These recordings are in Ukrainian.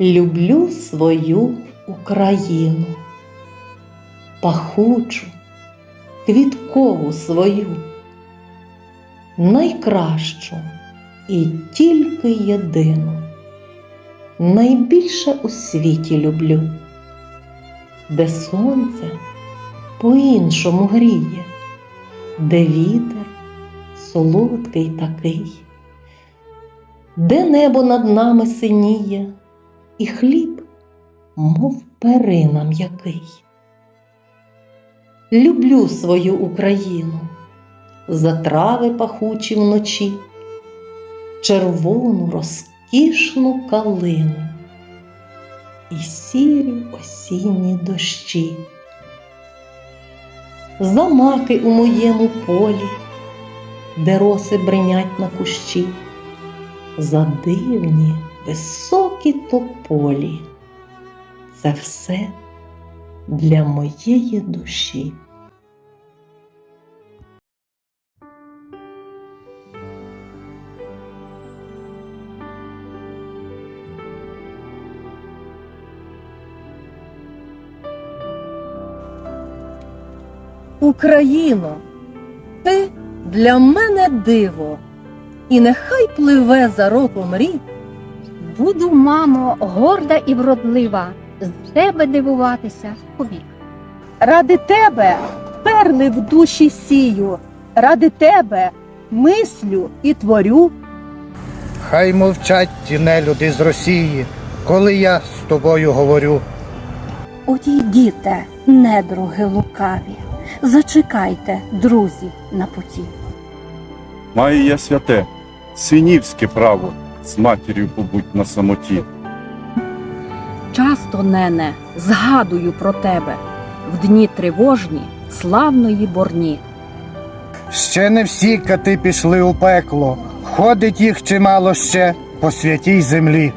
люблю свою Україну, пахучу, квіткову свою, найкращу і тільки єдину, найбільше у світі люблю, де сонце по-іншому гріє, де вітер солодкий такий, де небо над нами синіє, і хліб, мов перина м'який. Люблю свою Україну за трави пахучі вночі, червону розкішну калину і сірі осінні дощі. За маки у моєму полі, де роси бринять на кущі, за дивні високі тополі. Це все для моєї душі. Україно, ти для мене диво, і нехай пливе за роком рік. Буду, мамо, горда і вродлива, з тебе дивуватися повік. Ради тебе перли в душі сію, ради тебе мислю і творю. Хай мовчать ті нелюди з Росії, коли я з тобою говорю. Одійдіте, недруги лукаві, зачекайте, друзі, на путі. Маю я святе, синівське право з матір'ю побудь на самоті. Часто, нене, згадую про тебе в дні тривожні, славної борні. Ще не всі кати пішли у пекло, ходить їх чимало ще по святій землі.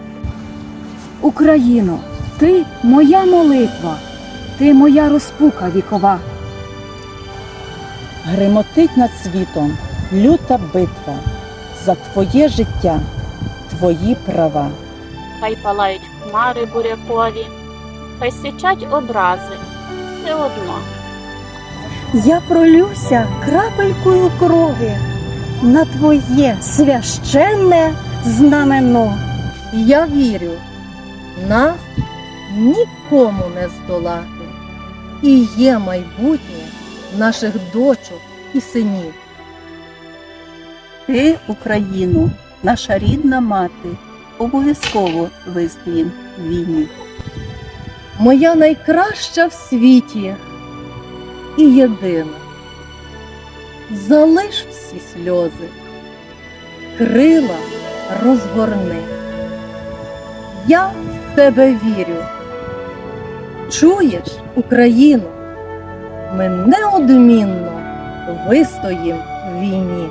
Україно, ти моя молитва, ти моя розпука вікова. Гримотить над світом люта битва за твоє життя, твої права. хай палають хмари бурякові, хай сичать образи, все одно. Я пролюся крапелькою крові на твоє священне знамено. Я вірю, нас нікому не здолати, і є майбутнє наших дочок і синів. Ти, Україну, наша рідна мати, обов'язково вистоїм війні. моя найкраща в світі і єдина. Залиш всі сльози, крила розгорни. Я в тебе вірю. Чуєш, Україну, ми неодмінно вистоїм в війні.